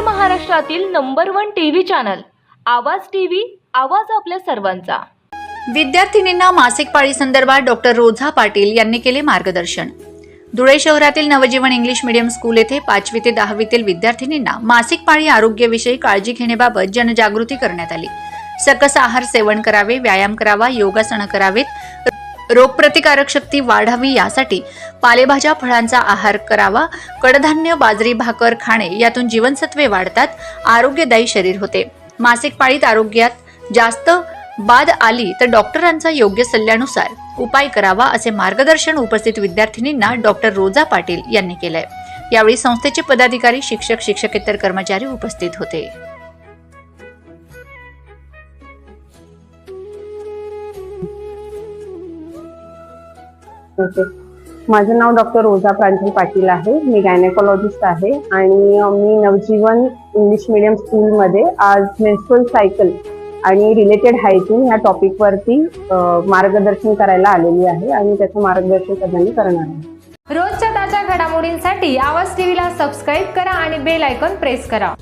महाराष्ट्रातील number one TV channel Awaaz TV Awaaz आपल्या सर्वांचा. विद्यार्थिनींना मासिक पाळी संदर्भात डॉक्टर रोझा पाटील यांनी केले मार्गदर्शन. धुळे शहरातील नवजीवन इंग्लिश मीडियम स्कूल येथे पाचवी ते दहावीतील विद्यार्थिनींना मासिक पाळी आरोग्याविषयी काळजी घेण्याबाबत जनजागृती करण्यात आली. सकस आहार सेवन करावे व्यायाम करावा योगासनं करावेत. रोगप्रतिकारक शक्ती वाढावी यासाठी पालेभाज्या फळांचा आहार करावा कडधान्य बाजरी भाकर खाणे यातून जीवनसत्वे वाढतात आरोग्यदायी शरीर होते. मासिक पाळीत आरोग्यात जास्त बाद आली तर डॉक्टरांचा योग्य सल्ल्यानुसार उपाय करावा असे मार्गदर्शन उपस्थित विद्यार्थिनींना डॉक्टर रोजा पाटील यांनी केलंय. यावेळी संस्थेचे पदाधिकारी शिक्षक शिक्षकेतर कर्मचारी उपस्थित होते. ओके माझं नाव डॉक्टर रोजा प्रांजल पाटील आहे. मी गायनेकॉलॉजिस्ट आहे आणि मी नवजीवन इंग्लिश मिडियम स्कूलमध्ये आज मेन्स्ट्रुअल सायकल आणि रिलेटेड हायजीन या टॉपिकवरती मार्गदर्शन करायला आलेली आहे आणि त्याचं मार्गदर्शन सगळ्यांनी करणार आहे. रोजच्या ताज्या घडामोडींसाठी आवाज टीव्हीला सबस्क्राईब करा आणि बेल आयकॉन प्रेस करा.